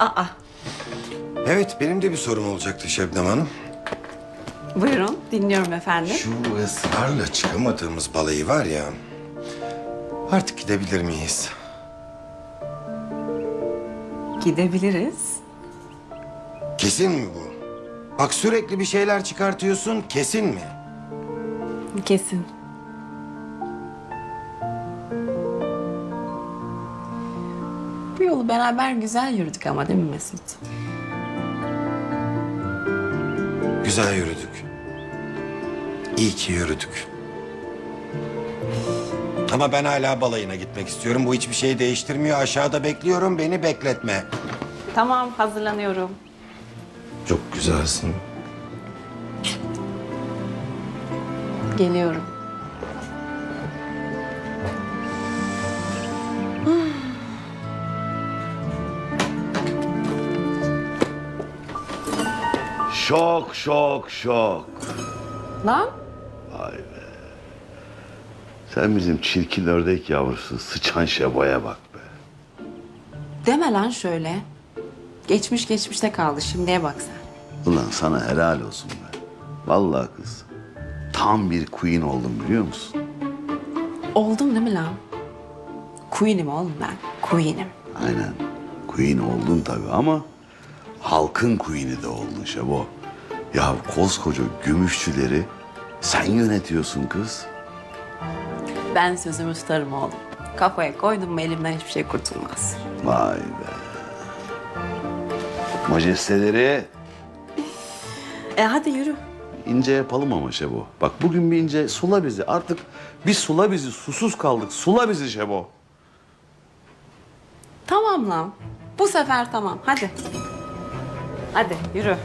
Aa, Evet, benim de bir sorum olacaktı Şebnem Hanım. buyurun dinliyorum efendim. Şu ısrarla çıkamadığımız balayı var ya... Artık gidebilir miyiz? Gidebiliriz. Kesin mi bu? Bak sürekli bir şeyler çıkartıyorsun, kesin mi? Kesin. Bu yolu beraber güzel yürüdük ama değil mi Mesut? Güzel yürüdük. İyi ki yürüdük. Ama ben hala balayına gitmek istiyorum. Bu hiçbir şeyi değiştirmiyor. Aşağıda bekliyorum. Beni bekletme. Tamam hazırlanıyorum. Çok güzelsin. Geliyorum. Şok, şok, şok. Lan Sen bizim çirkin ördek yavrusu sıçan şeboya bak be. deme lan şöyle. Geçmiş geçmişte kaldı şimdiye bak sen. Ulan sana helal olsun be. Vallahi kız. Tam bir queen oldum biliyor musun? Oldum değil mi lan? Queen'im oğlum ben. Queen'im. Aynen. Queen oldun tabii ama halkın queen'i de oldun Şebo. Ya koskoca gümüşçüleri sen yönetiyorsun kız. Ben sözümü tutarım oğlum. Kafaya koydum mu elimden hiçbir şey kurtulmaz. Vay be. Majesteleri E hadi yürü. ince yapalım ama Şebo. Bak bugün bir ince sula bizi. Artık bir sula bizi. Susuz kaldık. Sula bizi Şebo. Tamam lan. Bu sefer tamam. Hadi. Hadi yürü.